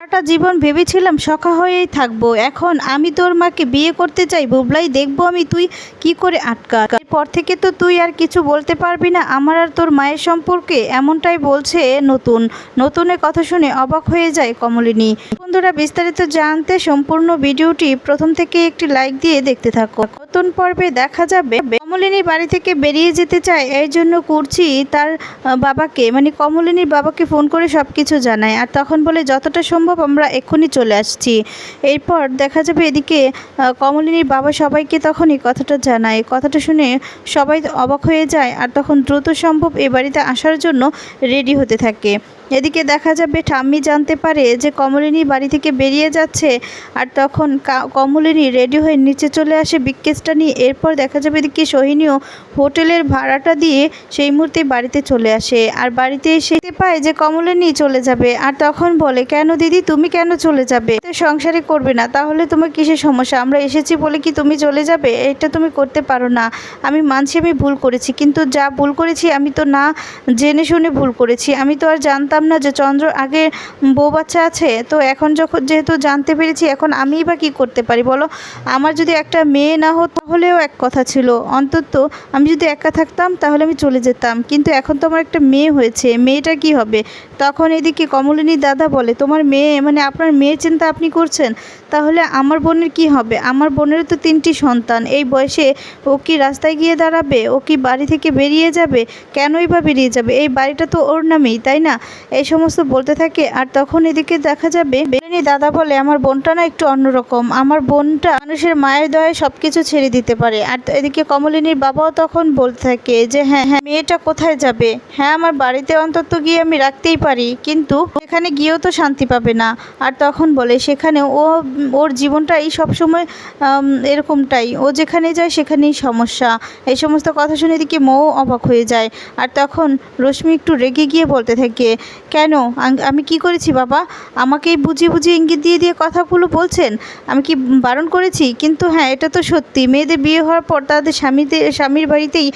সারাটা জীবন ভেবেছিলাম সখা হয়েই থাকব। এখন আমি তোর মাকে বিয়ে করতে চাই, বুবলাই, দেখব আমি তুই কি করে আটকা এরপর থেকে তো তুই আর কিছু বলতে পারবি না। আমার আর তোর মায়ের সম্পর্কে এমনটাই বলছে নতুন। নতুনের কথা শুনে অবাক হয়ে যায় কমলিনী। বন্ধুরা, বিস্তারিত জানতে সম্পূর্ণ ভিডিওটি প্রথম থেকে একটি লাইক দিয়ে দেখতে থাকো। নতুন পর্বে দেখা যাবে। কমলিনী বাড়ি থেকে বেরিয়ে যেতে চায় এই জন্য করছি তার বাবাকে মানে কমলিনীর বাবাকে ফোন করে সব কিছু জানায়। আর তখন বলে, যতটা সম্ভব আমরা এক্ষুনি চলে আসছি। এরপর দেখা যাবে এদিকে কমলিনীর বাবা সবাইকে তখনই কথাটা জানায়। কথাটা শুনে সবাই অবাক হয়ে যায় আর তখন দ্রুত সম্ভব এ বাড়িতে আসার জন্য রেডি হতে থাকে। এদিকে দেখা যাবে ঠাম্মি জানতে পারে যে কমলিনী বাড়ি থেকে বেরিয়ে যাচ্ছে আর তখন কমলিনী রেডি হয়ে নিচে চলে আসে বিকেসটা নিয়ে। এরপর দেখা যাবে এদিকে সোহিনীও হোটেলের ভাড়াটা দিয়ে সেই মুহূর্তে বাড়িতে চলে আসে আর বাড়িতে এসে পায় যে কমলিনী চলে যাবে আর তখন বলে, কেন দিদি, তুমি কেন চলে যাবে? সংসারে করবে না। তাহলে তোমার কিসের সমস্যা? আমরা এসেছি বলে কি তুমি চলে যাবে? এটা তুমি করতে পারো না। আমি মানছি আমি ভুল করেছি, কিন্তু যা ভুল করেছি আমি তো না জেনে শুনে ভুল করেছি। আমি তো আর জানতাম না যে চন্দ্র আগে বউ বাচ্চা আছে, তো এখন যখন যেহেতু জানতে পেরেছি, এখন আমিই বা কী করতে পারি বলো? আমার যদি একটা মেয়ে না হতো তাহলেও এক কথা ছিল। অন্তত আমি যদি একা থাকতাম তাহলে আমি চলে যেতাম। কিন্তু এখন তো আমার একটা মেয়ে হয়েছে, মেয়েটা কি হবে? তখন এদিকে কমলিনী দাদা বলে, তোমার মেয়ে মানে আপনার মেয়ের চিন্তা আপনি করছেন? তাহলে আমার বোনের কি হবে? আমার বোনেরও তো তিনটি সন্তান। এই বয়সে ও কি রাস্তায় গিয়ে দাঁড়াবে? ও কি বাড়ি থেকে বেরিয়ে যাবে? কেনই বা বেরিয়ে যাবে? এই বাড়িটা তো ওর নামেই, তাই না? এই সমস্ত বলতে থাকে আর তখন এদিকে দেখা যাবে বেরেনি দাদা বলে আমার বোনটা না একটু অন্যরকম। আমার বোনটা মানুষের মায়ের দয়ে সব কিছু ছেড়ে দিতে পারে। আর এদিকে কমলিনীর বাবাও তখন বলতে থাকে যে হ্যাঁ হ্যাঁ মেয়েটা কোথায় যাবে? হ্যাঁ আমার বাড়িতে অন্তত গিয়ে আমি রাখতেই পারি কিন্তু সেখানে গিয়েও তো শান্তি পাবে না। আর তখন বলে সেখানে ও ওর জীবনটাই সবসময় আম, এরকমটাই। ও যেখানে যায় সেখানেই সমস্যা। এই সমস্ত কথা শুনে এদিকে মৌ অবাক হয়ে যায়। আর তখন রশ্মি একটু রেগে গিয়ে বলতে থাকে কেন? আমি কি করেছি বাবা? আমাকেই বুঝিয়ে বুঝিয়ে ইঙ্গিত দিয়ে দিয়ে কথাগুলো বলছেন, আমি কি বারণ করেছি? কিন্তু হ্যাঁ এটা তো সত্যি। মেয়েদের বিয়ে হওয়ার পর তাদের স্বামীদের, স্বামীর বাড়িতেই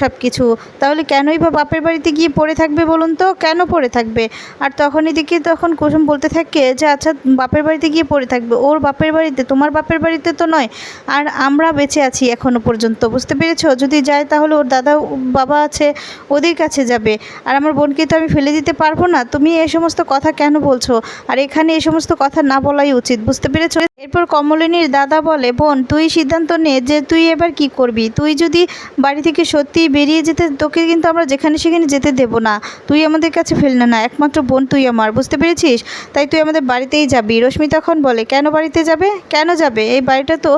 সব কিছু তাহলে কেনই বা বাপের বাড়িতে গিয়ে পড়ে থাকবে বলুন তো? কেন পড়ে থাকবে? আর তখন এদিকে তখন কুসুম বলতে থাকে যে আচ্ছা বাপের বাড়িতে গিয়ে পড়ে থাকবে। ওর বাপের বাড়িতে, তোমার বাপের বাড়িতে তো নয়। আর আমরা বেঁচে আছি এখনও পর্যন্ত। বুঝতে পেরেছ? যদি যায় তাহলে ওর দাদা, বাবা আছে, ওদের কাছে যাবে। আর আমার বোনকে তো আমি ফেলে দিতে পারব না। তুমি এই সমস্ত কথা কেন বলছো? আর এখানে এই সমস্ত কথা না বলাই উচিত, বুঝতে পেরেছ? এরপর কমলিনীর দাদা বলে, বোন, তুই সিদ্ধান্ত নে যে তুই এবার কি করবি। তুই যদি বাড়ি থেকে সত্যি বেরিয়ে যেতে, তোকে কিন্তু আমরা যেখানে সেখানে যেতে দেব না। তুই আমাদের কাছে ফেলনা না, একমাত্র বোন তুই আমার, বুঝতে পেরেছিস? তাই তুই আমাদের বাড়িতেই যাবি। রশ্মি তখন বলে, কেন বাড়িতে যাবে? কেন যাবে? এই বাড়িটা তো,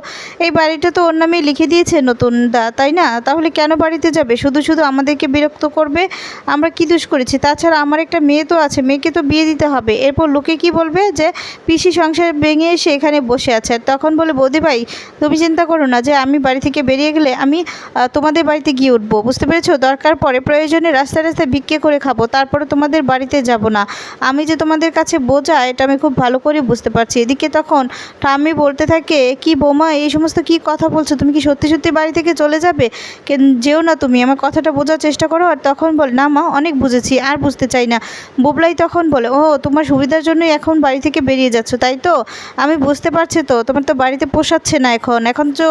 এই বাড়িটা তো ওর নামে লিখে দিয়েছে নতুন দা, তাই না? তাহলে কেন বাড়িতে যাবে? শুধু শুধু আমাদেরকে বিরক্ত করবে? আমরা কি দোষ করেছি? তাছাড়া আমার একটা মেয়ে তো আছে, মেয়েকে তো বিয়ে দিতে হবে। এরপর লোকে কি বলবে? যে পিসি সংসার ভেঙে এসে এখানে বসে আছে। তখন বলে, বৌদি ভাই, তুমি চিন্তা করো না যে আমি বাড়ি থেকে বেরিয়ে গেলে আমি তোমাদের বাড়িতে গিয়ে উঠবো। বুঝতে পেরেছ? দরকার পড়ে প্রয়োজনে রাস্তায় রাস্তায় ভিক্ষে করে খাব। তারপরে তোমাদের বাড়িতে যাব না। আমি যে তোমাদের কাছে বোঝা, এটা আমি খুব ভালো করে বুঝতে পারছি। এদিকে তখন ঠাম্মি বলতে থাকে, কি বোমা, এই সমস্ত কি কথা বলছো? তুমি কি সত্যি সত্যি বাড়ি থেকে চলে যাবে? যেও না তুমি। আমার কথাটা বোঝার চেষ্টা করো। আর তখন বলে, না মা, অনেক বুঝেছি, আর বুঝতে চাই না। বুবলাই তখন বলে ও তোমার সুবিধার জন্যই এখন বাড়ি থেকে বেরিয়ে যাচ্ছ, তাই তো? আমি বুঝতে পারছি তো, তোমার তো বাড়িতে পোষাচ্ছে না এখন এখন তো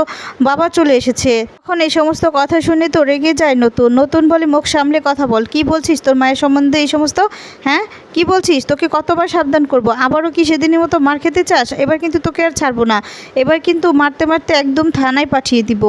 বাবা চলে এসেছে। এখন এই সমস্ত কথা শুনে তো রেগে যায় নতুন নতুন বলে মুখ সামলে কথা বল, কি বলছিস তোর মায়ের সম্বন্ধে এই সমস্ত? হ্যাঁ? কি বলছিস? তোকে কতবার সাবধান করব? আবারও কি সেদিনের মতো মার খেতে চাস? এবার কিন্তু তোকে আর ছাড়বো না। এবার কিন্তু মারতে মারতে একদম থানায় পাঠিয়ে দিব।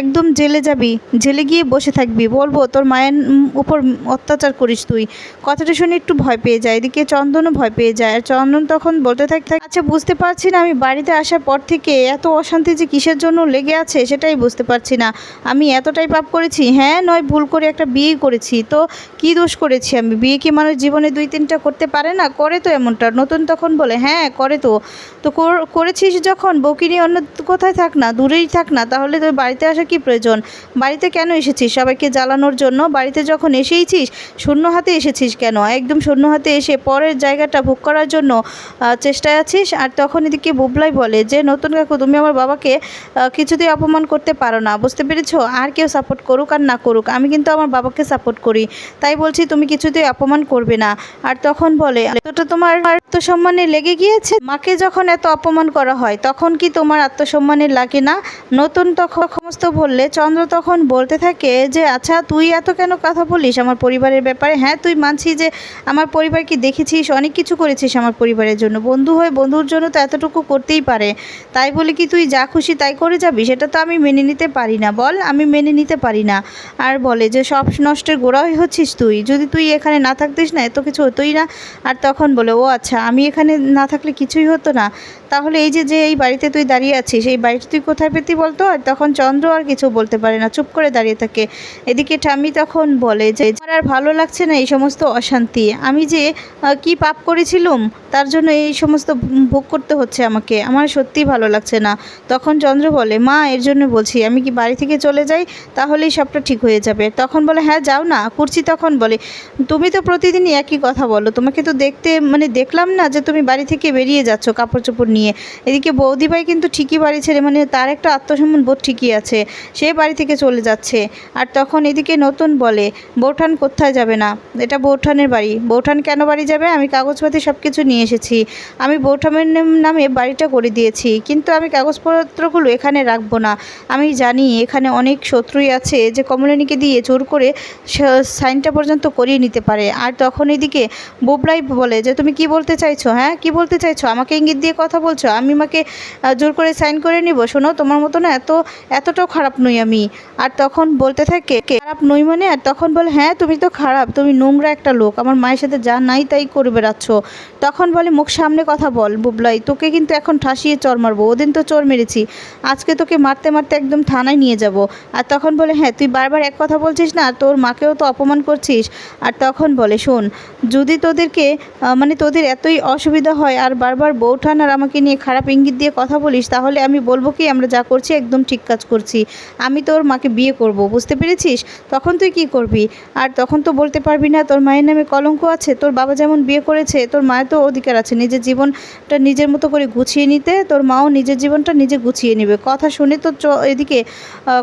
একদম জেলে যাবি। জেলে গিয়ে বসে থাকবি। বলব, তোর মায়ের উপর অত্যাচার করিস তুই। কথাটা শুনে একটু ভয় পেয়ে যায়। এদিকে চন্দনও ভয় পেয়ে যায়। আর চন্দন তখন বলতে থাকতে আচ্ছা বুঝতে পারছি না আমি বাড়িতে আসার পর থেকে এত অশান্তি যে কিসের জন্য লেগে আছে সেটাই বুঝতে পারছি না। আমি এতটাই পাপ করেছি? হ্যাঁ নয়, ভুল করে একটা বিয়ে করেছি। তো কি দোষ করেছি আমি? বিয়ে কি মানুষ জীবনে দুই, তিনটা করতে পারে না, করে তো এমনটা। নতুন তখন বলে হ্যাঁ করে তো। তো কর- করেছিস যখন, বউকে নিয়ে অন্য কোথায় থাক না, দূরেই থাক না, তাহলে তোর বাড়িতে আসা কি প্রয়োজন? বাড়িতে কেন এসেছিস? সবাইকে জ্বালানোর জন্য বাড়িতে যখন এসেইছিস, শূন্য হাতে এসেছিস কেন? একদম শূন্য হাতে এসে পরের জায়গাটা ভোগ করার জন্য চেষ্টায় আছিস? আর তখন এদিকে বুবলাই বলে যে, নতুন কাকু, তুমি আমার বাবাকে কিছুতেই অপমান করতে পারো না। বুঝতে পেরেছ? আর কেউ সাপোর্ট করুক আর না করুক, আমি কিন্তু আমার বাবাকে সাপোর্ট করি। তাই বলছি, তুমি কিছুতেই অপমান করবে না। আর তখন তখন বলে এতটা তোমার আত্মসম্মানে লেগে গিয়েছে? মাকে যখন এত অপমান করা হয়, তখন কি তোমার আত্মসম্মানে লাগে না? নতুন তখন সমস্ত বললে, চন্দ্র তখন বলতে থাকে যে আচ্ছা তুই এত কেন কথা বলিস আমার পরিবারের ব্যাপারে? হ্যাঁ তুই মানছি যে, আমার পরিবারকে দেখেছিস? অনেক কিছু করেছিস আমার পরিবারের জন্য। বন্ধু হয়ে বন্ধুর জন্য তো এতটুকু করতেই পারে। তাই বলে কি তুই যা খুশি তাই করে যাবি? সেটা তো আমি মেনে নিতে পারি না। বল, আমি মেনে নিতে পারি না। আর বলে যে, সব নষ্টের গোড়াই হচ্ছিস তুই। যদি তুই এখানে না থাকতিস না, এত কিছু হতোই না। আর তখন বলে, ও আচ্ছা আমি এখানে না থাকলে কিছুই হতো না। তাহলে এই যে যে এই বাড়িতে তুই দাঁড়িয়ে আছিস, এই বাড়িটা তুই কোথায় পেতি বলতো? আর তখন চন্দ্র আর কিছু বলতে পারে না। চুপ করে দাঁড়িয়ে থাকে। এদিকে ঠাম্মি তখন বলে যে আমার আর ভালো লাগছে না এই সমস্ত অশান্তি? আমি যে কি পাপ করেছিলুম, তার জন্য এই সমস্ত ভোগ করতে হচ্ছে আমাকে। আমার সত্যিই ভালো লাগছে না। তখন চন্দ্র বলে, মা, এর জন্য বলছি, আমি কি বাড়ি থেকে চলে যাই? তাহলেই সবটা ঠিক হয়ে যাবে। তখন বলে হ্যাঁ যাও না। কুর্চি তখন বলে, তুমি তো প্রতিদিনই একই কথা বলো। তোমাকে তো দেখতে মানে দেখলাম না যে তুমি বাড়ি থেকে বেরিয়ে যাচ্ছ কাপড় চোপড় নিয়ে। এদিকে বৌদিভাই কিন্তু ঠিকই বাড়ি ছেড়ে মানে তার একটা আত্মসম্মান বোধ ঠিকই আছে। সে বাড়ি থেকে চলে যাচ্ছে। আর তখন এদিকে নতুন বলে, বৌঠান কোথায় যাবে না? এটা বৌঠানের বাড়ি। বৌঠান কেন বাড়ি যাবে? আমি কাগজপাতি সব কিছু নিয়ে এসেছি। আমি বৌঠানের নামে বাড়িটা করে দিয়েছি। কিন্তু আমি কাগজপত্রগুলো এখানে রাখব না। আমি জানি এখানে অনেক শত্রুই আছে যে কমলিনীকে দিয়ে জোর করে সাইনটা পর্যন্ত করিয়ে নিতে পারে। আর তখন এদিকে বুবলাই বলে, যে তুমি কি বলতে চাইছো হ্যাঁ? কি বলতে চাইছো? আমাকে ইঙ্গিত দিয়ে কথা বলছো? আমি মাকে জোর করে সাইন করে নিব? শোনো, তোমার মতো না এত, এতটাও খারাপ নই আমি। আর তখন বলতে থাকে, "কে খারাপ নই মানে? আর তখন বলে হ্যাঁ তুমি তো খারাপ, তুমি নোংরা একটা লোক, আমার মায়ের সাথে যা নাই তাই করে বেড়াচ্ছ। তখন বলে, মুখ সামনে কথা বল, বুবলাই, তোকে কিন্তু এখন ঠাসিয়ে চর মারবো, ওদিন তো চোর মেরেছি, আজকে তোকে মারতে মারতে একদম থানায় নিয়ে যাব। আর তখন বলে হ্যাঁ তুই বারবার এক কথা বলছিস না তোর মাকেও তো অপমান করছিস। আর তখন বলে, শোন, যদি তোদেরকে মানে তোদের এতই অসুবিধা হয় আর বারবার বৌঠান আর আমাকে নিয়ে খারাপ ইঙ্গিত দিয়ে কথা বলিস, তাহলে আমি বলব কি আমরা যা করছি একদম ঠিক কাজ করছি। আমি তোর মাকে বিয়ে করব, বুঝতে পেরেছিস? তখন তুই কি করবি? আর তখন তো বলতে পারবি না, তোর মায়ের নামে কলঙ্ক আছে, তোর বাবা যেমন বিয়ে করেছে, তোর মায়ের তো অধিকার আছে, নিজের জীবনটা নিজের মতো করে গুছিয়ে নিতে, তোর মাও নিজের জীবনটা নিজে গুছিয়ে নেবে। কথা শুনে তো এদিকে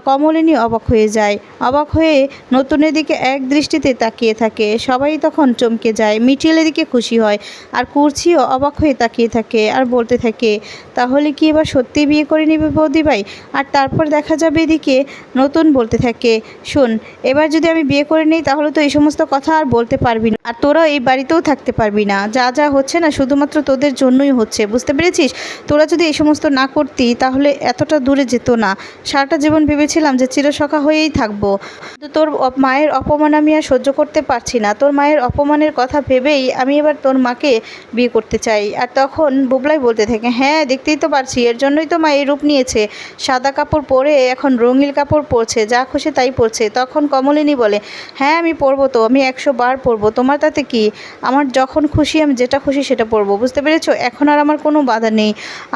কমলিনী অবাক হয়ে যায়। অবাক হয়ে নতুনের দিকে এক দৃষ্টিতে তাকিয়ে থাকে। সবাই তখন চমকে যায় মিঠিল এদিকে খুশি হয়। আর কুর্চিও অবাক হয়ে তাকিয়ে থাকে আর বলতে থাকে, তাহলে কি এবার সত্যি বিয়ে করে নেবে বৌদি ভাই আর তারপর দেখা যাবে এদিকে নতুন বলতে থাকে, শোন, এবার যদি আমি বিয়ে করে নিই তাহলে তো এই সমস্ত কথা আর বলতে পারবি না। আর তোরা এই বাড়িতেও থাকতে পারবি না। যা যা হচ্ছে না শুধুমাত্র তোদের জন্যই হচ্ছে, বুঝতে পেরেছিস? তোরা যদি এই সমস্ত না করতি তাহলে এতটা দূরে যেত না। সারাটা জীবন ভেবেছিলাম যে চিরসখা হয়েই থাকব। কিন্তু তোর মায়ের অপমান আমি আর সহ্য করতে পারছি না। তোর মায়ের অপমানের কথা ভেবেই আমি এবার তোর মাকে বিয়ে করতে চাই। আর তখন বুবলাই বলতে থাকে হ্যাঁ দেখতেই তো পারছি, এর জন্যই তো মা এই রূপ নিয়েছে। সাদা কাপড় পরে এখন রঙিন কাপড় পরছে, যা খুশি তাই পরছে। তখন কমলিনী বলে হ্যাঁ আমি পরবো তো, আমি একশো বার পরবো। তোমার তাতে কি? আমার যখন খুশি, আমি যেটা খুশি সেটা পরবো, বুঝতে পেরেছ? এখন আর আমার কোনো বাধা নেই।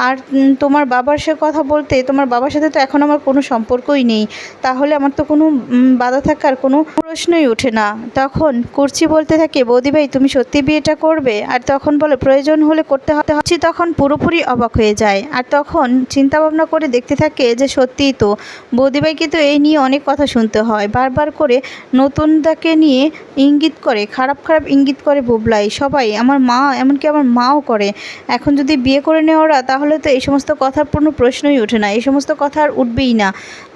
আর তোমার বাবার সে কথা বলতে, তোমার বাবার সাথে তো এখন আমার কোনো সম্পর্কই নেই। তাহলে আমার তো কোনো বাধা থাকার কোনো প্রশ্নই ওঠে না। তখন কুর্চি বলতে থাকে, বৌদি ভাই, তুমি সত্যি বিয়েটা করবে? আর তখন বলে প্রয়োজন হলে করতে হতে হচ্ছে তখন পুরোপুরি অবাক হয়ে যায়। আর তখন চিন্তা ভাবনা করে দেখতে থাকে যে সত্যিই তো বৌদিভাইকে তো এই নিয়ে অনেক কথা শুনতে হয়। বারবার করে নতুনটাকে নিয়ে ইঙ্গিত করে, খারাপ খারাপ ইঙ্গিত করে বুবলাই, সবাই আমার মা, এমনকি আমার মাও করে। এখন যদি বিয়ে করে নেয় ওরা, তাহলে তো এই সমস্ত কথার কোনো প্রশ্নই ওঠে না, এই সমস্ত কথা আর উঠবেই না।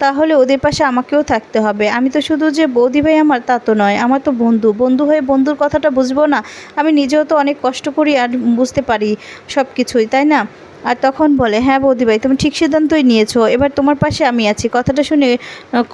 তাহলে ওদের পাশে আমাকেও থাকতে হবে। আমি তো শুধু যে বৌদি ভাই আমার, তা তো নয়, আমার তো বন্ধু। বন্ধু হয়ে বন্ধুর কথাটা বুঝব না, আমি নিজেও তো অনেক কষ্ট করি আর বুঝতে পারি সব কিছুই তাই না? আর তখন বলে হ্যাঁ বৌদি ভাই তুমি ঠিক সিদ্ধান্তই নিয়েছো। এবার তোমার পাশে আমি আছি। কথাটা শুনে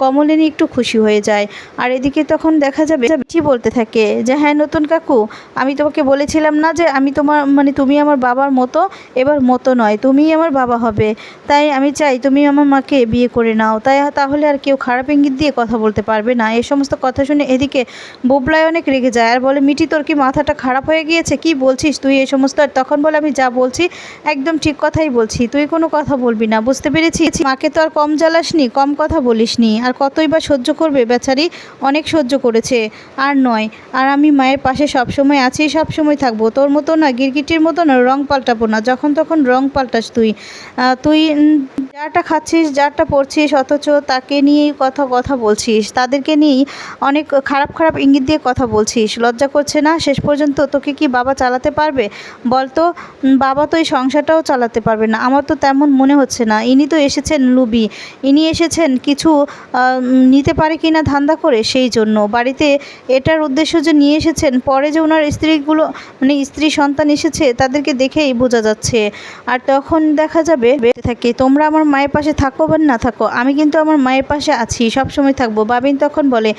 কমলিনী একটু খুশি হয়ে যায়। আর এদিকে তখন দেখা যাবে কি বলতে থাকে যে হ্যাঁ নতুন কাকু, আমি তোমাকে বলেছিলাম না যে, আমি তোমার মানে তুমি আমার বাবার মতো, এবার মতো নয়, তুমিই আমার বাবা হবে। তাই আমি চাই তুমি আমার মাকে বিয়ে করে নাও। তাই তাহলে আর কেউ খারাপ ইঙ্গিত দিয়ে কথা বলতে পারবে না। এ সমস্ত কথা শুনে এদিকে বুবলাই অনেক রেগে যায়। আর বলে মিটি তোর কি মাথাটা খারাপ হয়ে গিয়েছে? কি বলছিস তুই এই সমস্ত? আর তখন বলে, আমি যা বলছি একদম ঠিক কথাই বলছি, তুই কোনো কথা বলবি না, বুঝতে পেরেছিস মাকে তো আর কম জ্বালাসনি, কম কথা বলিসনি, আর কতই বা সহ্য করবে বেচারি, অনেক সহ্য করেছে, আর নয়, আর আমি মায়ের পাশে সবসময় আছি, সবসময় থাকব, তোর মতো না, গিরগিটির মতো না, রং পাল্টাবো না, যখন তখন রং পাল্টাস তুই। তুই যাটা খাচ্ছিস, যাটা পড়ছিস অথচ তাকে নিয়েই কথা কথা বলছিস, তাদেরকে নিয়েই অনেক খারাপ খারাপ ইঙ্গিত দিয়ে কথা বলছিস, লজ্জা করছে না? শেষ পর্যন্ত তোকে কি বাবা চালাতে পারবে? বলতো বাবা তো এই সংসারটাও চালাতে পারবে না। আমার তো তেমন মনে হচ্ছে না। ইনি তো এসেছেন লুবি। ইনি এসেছেন কিছু নিতে পারে কি না ধান্দা করে সেই জন্য। বাড়িতে এটার উদ্দেশ্য যে নিয়ে এসেছেন, পরে যে ওনার স্ত্রীগুলো মানে স্ত্রী সন্তান এসেছে, তাদেরকে দেখেই বোঝা যাচ্ছে। আর তখন দেখা যাবে থাকে। তোমরা আমার মায়ের পাশে থাকো বা না থাকো, আমি কিন্তু আমার মায়ের পাশে আছি সব সময় থাকব। বাবিন তখন বলে,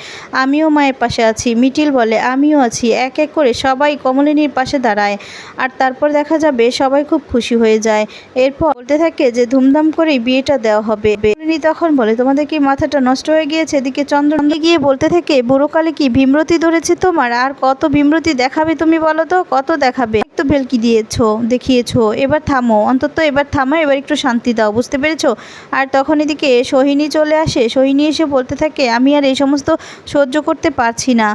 আমিও মায়ের পাশে আছি। মিটিল বলে, আমিও আছি। এক এক করে সবাই কমলিনীর পাশে দাঁড়ায়। আর তারপর দেখা যাবে, সবাই খুব খুশি হয়ে যায়। এরপর বলতে থাকে যে ধুমধাম করেই বিয়েটা দেওয়া হবে। কমলিনী তখন বলে, তোমাদের কি মাথাটা নষ্ট হয়ে গিয়েছে? এদিকে চন্দ্র গিয়ে বলতে থাকে, বুড়োকালে কি ভীমরতি ধরেছে তোমার? আর কত ভীমরতি দেখাবে তুমি বলো তো? কত দেখাবে? তো ভেলকি দিয়েছ, দেখিয়েছো, এবার থামো, অন্তত এবার থামো, এবার একটু শান্তি দাও, বুঝতে পেরেছ? আর তখন এদিকে সোহিনী চলে আসে, সোহিনী এসে বলতে থাকে, আমি আর এই সমস্ত সহ্য করতে পারছি না।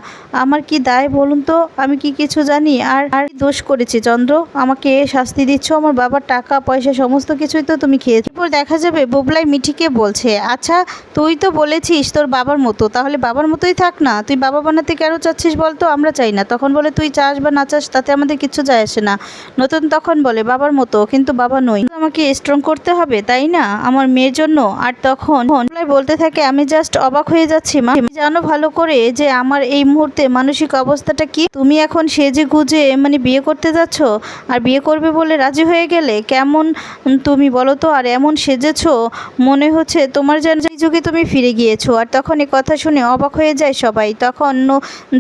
আমার কি দায় বলুন তো? আমি কি কিছু জানি? আর আর দোষ করেছে? চন্দ্র, আমাকে শাস্তি দিচ্ছ? আমার বাবার টাকা, পয়সা, সমস্ত কিছুই তো তুমি খেয়েছো। দেখা যাবে, বোবলাই মিঠিকে বলছে আচ্ছা তুই তো বলেছিস তোর বাবার মতো, তাহলে বাবার মতোই থাক না, তুই বাবা বানাতে কেন চাচ্ছিস বলতো? আমরা চাই না। তখন বলে, তুই চাস বা না চাস, তাতে আমাদের কিচ্ছু যায় আসে না। নতুন তখন বলে, বাবার মতো, কিন্তু বাবা নই। আমাকে স্ট্রং করতে হবে, তাই না? আমার মেয়ের জন্য? আর তখন বলতে থাকে, আমি জাস্ট অবাক হয়ে যাচ্ছি, মা। জানো ভালো করে যে আমার এই মুহূর্তে মানসিক অবস্থাটা কি? তুমি এখন সেজে গুজে মানে বিয়ে করতে যাচ্ছ? আর বিয়ে করবে বলে রাজি হয়ে গেলে কেমন তুমি বলো তো? আর এমন সেজেছো, মনে হচ্ছে তোমার যেন এই যুগে তুমি ফিরে গিয়েছো আর তখন এই কথা শুনে অবাক হয়ে যায় সবাই, তখন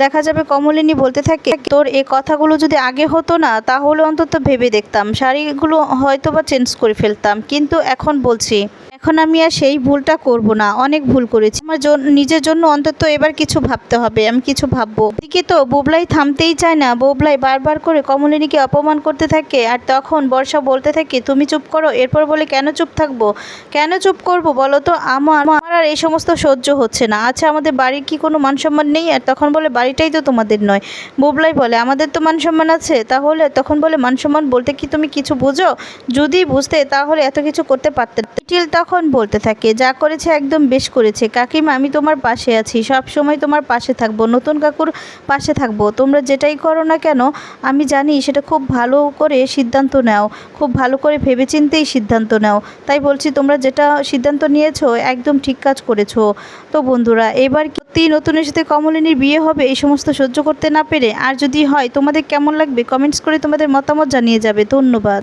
দেখা যাবে কমলিনী বলতে থাকে, তোর এ কথাগুলো যদি আগে হতো না, তাহলে অন্তত ভেবে দেখতাম, শাড়িগুলো হয়তো বা চেঞ্জ করে ফেলতাম, কিন্তু এখন বলছি। এখন আমি আর সেই ভুলটা করব না, অনেক ভুল করেছি। আমার নিজের জন্য অন্তত এবার কিছু ভাবতে হবে, আমি কিছু ভাববো। এদিকে তো বোবলাই থামতেই চায় না, বোবলাই বারবার করে কমলিনীকে অপমান করতে থাকে আর তখন বর্ষা বলতে থাকে, তুমি চুপ করো, এরপর বলে, কেন চুপ থাকব? কেন চুপ করব বলো তো? আমার আমার আর এই সমস্ত সহ্য হচ্ছে না। আচ্ছা আমাদের বাড়ির কি কোনো মান সম্মান নেই? আর তখন বলে, বাড়িটাই তো তোমাদের নয়। বুবলাই বলে, আমাদের তো মান সম্মান আছে, তাহলে? তখন বলে মান সম্মান বলতে কি তুমি কিছু বুঝো? যদি বুঝতে, তাহলে এত কিছু করতে পারতে। টিল তখন বলতে থাকে, যা করেছে একদম বেশ করেছে। কাকিমা, আমি তোমার পাশে আছি। সব সময় তোমার পাশে থাকব। নতুন কাকুর পাশে থাকব। তোমরা যেটাই করো না কেন, আমি জানি সেটা খুব ভালো করে সিদ্ধান্ত নাও। খুব ভালো করে ভেবেচিন্তেই সিদ্ধান্ত নাও। তাই বলছি, তোমরা যেটা সিদ্ধান্ত নিয়েছো, একদম ঠিক কাজ করেছ। তো বন্ধুরা, এবার কি নতুনের সাথে কমলিনীর বিয়ে হবে? এই সমস্ত সহ্য করতে না পেরে আর যদি হয়, তোমাদের কেমন লাগবে? কমেন্টস করে তোমাদের মতামত জানিয়ে যাবে। ধন্যবাদ।